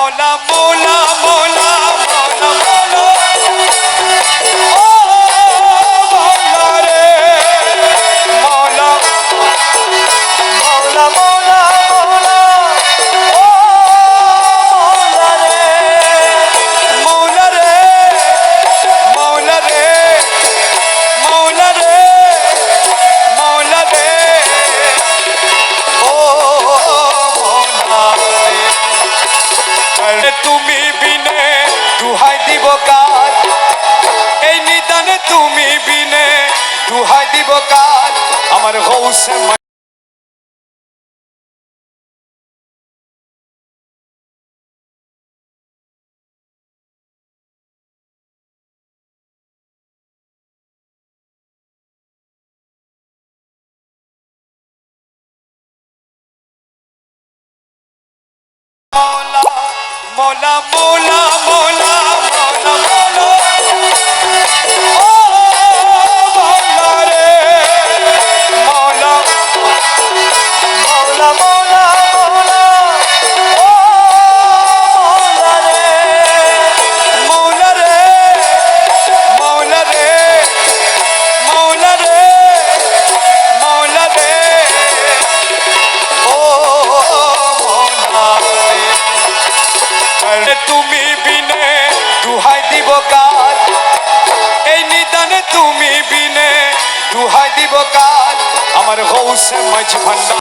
মোলা মোলা মোলা। তুমি বিনে দুহাই দিব কার এই নিদানে তুমি বিনে দুহাই দিব কার আমার হৌসে মোলা মোলা মোলা নিদানে তুমি বিনে দুহাই দিব কাজ। আমার হৌসে মাঝ ভান্ডার।